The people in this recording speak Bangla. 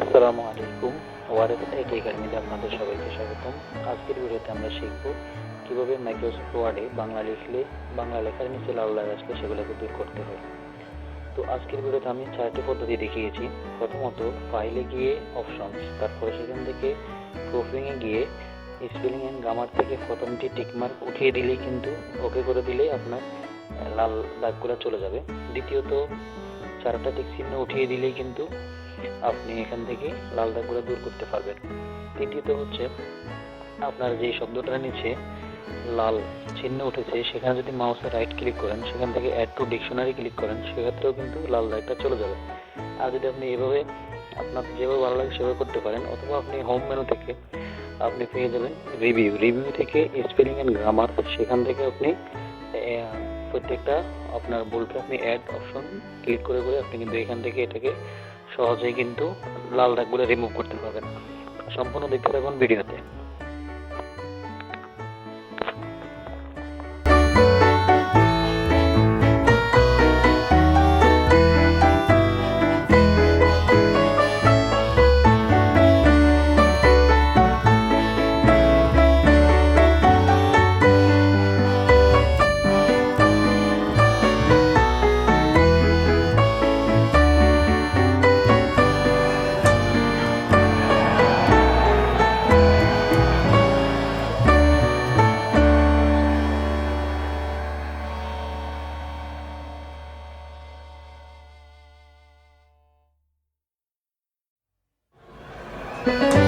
আসসালামু আলাইকুম ওয়ারেস আইটি একাডেমিতে আপনাদের সবাইকে স্বাগতম। আজকের ভিডিওতে আমরা শিখব কীভাবে মাইক্রোসফট ওয়ার্ডে বাংলা লিখলে, বাংলা লেখার নিচে লাল দাগ আসলে সেগুলোকে দূর করতে হয়। তো আজকের ভিডিওতে আমি চারটি পদ্ধতি দেখিয়েছি। প্রথমত ফাইলে গিয়ে অপশনস তারপরে সেখান থেকে প্রুফিংয়ে গিয়ে স্পেলিং অ্যান্ড গ্রামার থেকে প্রথমটি টিকমার্ক উঠিয়ে দিলেই কিন্তু ওকে করে দিলেই আপনার লাল দাগগুলো চলে যাবে। দ্বিতীয়ত, চারটা টিক চিহ্ন উঠিয়ে দিলেই কিন্তু আপনি এখান থেকে লাল দাগগুলো দূর করতে পারবেন। তৃতীয়ত হচ্ছে, আপনার যে শব্দটার নিচে লাল চিহ্ন উঠেছে, সেখানে যদি মাউসে রাইট ক্লিক করেন, সেখান থেকে অ্যাড টু ডিকশনারি ক্লিক করেন, সেক্ষেত্রেও কিন্তু লাল দাগটা চলে যাবে। আর যদি আপনি এভাবে আপনার যেভাবে ভালো লাগে সেভাবে করতে পারেন, অথবা আপনি হোম মেনু থেকে আপনি পেয়ে যাবেন রিভিউ রিভিউ থেকে স্পেলিং অ্যান্ড গ্রামার সেখান থেকে আপনি প্রত্যেকটা আপনার বলতে আপনি অ্যাড অপশন ক্লিক করে করে আপনি কিন্তু এখান থেকে এটাকে সহজেই কিন্তু লাল দাগগুলো রিমুভ করতে পারবেন সম্পূর্ণ দেখতে থাকুন ভিডিওতে। 了。